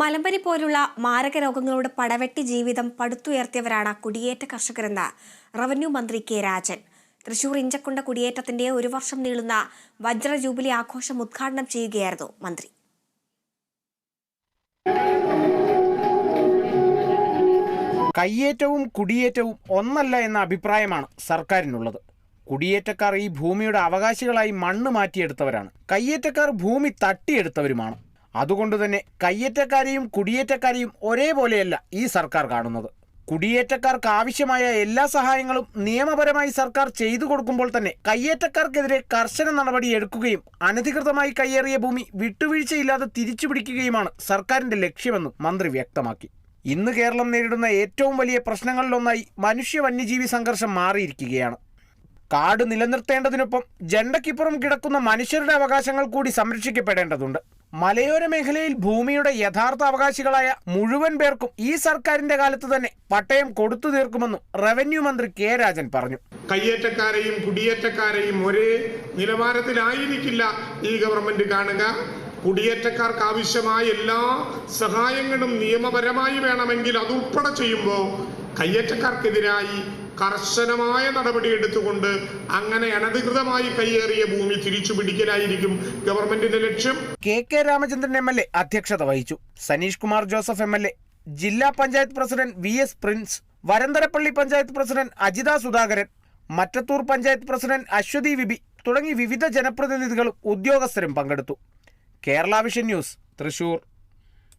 മലമ്പനി പോലുള്ള മാരക രോഗങ്ങളോട് പടവെട്ടി ജീവിതം പടുത്തുയർത്തിയവരാണ് കുടിയേറ്റ കർഷകരെന്ന് റവന്യൂ മന്ത്രി കെ രാജൻ. തൃശൂർ ഇഞ്ചക്കുണ്ട കുടിയേറ്റത്തിന്റെ ഒരു വർഷം നീളുന്ന വജ്ര ജൂബിലി ആഘോഷം ഉദ്ഘാടനം ചെയ്യുകയായിരുന്നു മന്ത്രി. കയ്യേറ്റവും കുടിയേറ്റവും ഒന്നല്ല എന്ന അഭിപ്രായമാണ് സർക്കാരിനുള്ളത്. കുടിയേറ്റക്കാർ ഈ ഭൂമിയുടെ അവകാശികളായി മണ്ണ് മാറ്റിയെടുത്തവരാണ്. കയ്യേറ്റക്കാർ ഭൂമി തട്ടിയെടുത്തവരുമാണ്. അതുകൊണ്ട് തന്നെ കയ്യേറ്റക്കാരെയും കുടിയേറ്റക്കാരെയും ഒരേപോലെയല്ല ഈ സർക്കാർ കാണുന്നത്. കുടിയേറ്റക്കാർക്ക് ആവശ്യമായ എല്ലാ സഹായങ്ങളും നിയമപരമായി സർക്കാർ ചെയ്തു കൊടുക്കുമ്പോൾ തന്നെ കയ്യേറ്റക്കാർക്കെതിരെ കർശന നടപടി എടുക്കുകയും അനധികൃതമായി കയ്യേറിയ ഭൂമി വിട്ടുവീഴ്ചയില്ലാതെ തിരിച്ചുപിടിക്കുകയുമാണ് സർക്കാരിന്റെ ലക്ഷ്യമെന്നും മന്ത്രി വ്യക്തമാക്കി. ഇന്ന് കേരളം നേരിടുന്ന ഏറ്റവും വലിയ പ്രശ്നങ്ങളിലൊന്നായി മനുഷ്യ വന്യജീവി സംഘർഷം മാറിയിരിക്കുകയാണ്. കാട് നിലനിർത്തേണ്ടതിനൊപ്പം ജണ്ടയ്ക്കിപ്പുറം കിടക്കുന്ന മനുഷ്യരുടെ അവകാശങ്ങൾ കൂടി സംരക്ഷിക്കപ്പെടേണ്ടതുണ്ട്. മലയോര മേഖലയിൽ ഭൂമിയുടെ യഥാർത്ഥ അവകാശികളായ മുഴുവൻ പേർക്കും ഈ സർക്കാരിന്റെ കാലത്ത് തന്നെ പട്ടയം കൊടുത്തു തീർക്കുമെന്നും റവന്യൂ മന്ത്രി കെ രാജൻ പറഞ്ഞു. കയ്യേറ്റക്കാരെയും കുടിയേറ്റക്കാരെയും ഒരേ നിലവാരത്തിലായിരിക്കില്ല ഈ ഗവൺമെന്റ് കാണുക. കുടിയേറ്റക്കാർക്ക് ആവശ്യമായ എല്ലാ സഹായങ്ങളും നിയമപരമായി വേണമെങ്കിൽ അതുൾപ്പെടെ ചെയ്യുമ്പോൾ കയ്യേറ്റക്കാർക്കെതിരായി കർശനമായ നടപടി എടുത്തുകൊണ്ട് അങ്ങനെ അനധികൃതമായി കയ്യേറിയ ഭൂമി തിരിച്ചു പിടിക്കലായിരിക്കും ഗവൺമെന്റിന്റെ ലക്ഷ്യം. K K Ramachandran M L A അധ്യക്ഷത വഹിച്ചു. Saneesh Kumar Joseph M L A ജില്ലാ panchayat president V S Prince Varantharappally panchayat president Ajitha Sudhakaran Mattathur panchayat president Aswathi V B തുടങ്ങി വിവിധ ജനപ്രതിനിധികളും ഉദ്യോഗസ്ഥരും പങ്കെടുത്തു. Kerala Vision News Thrissur.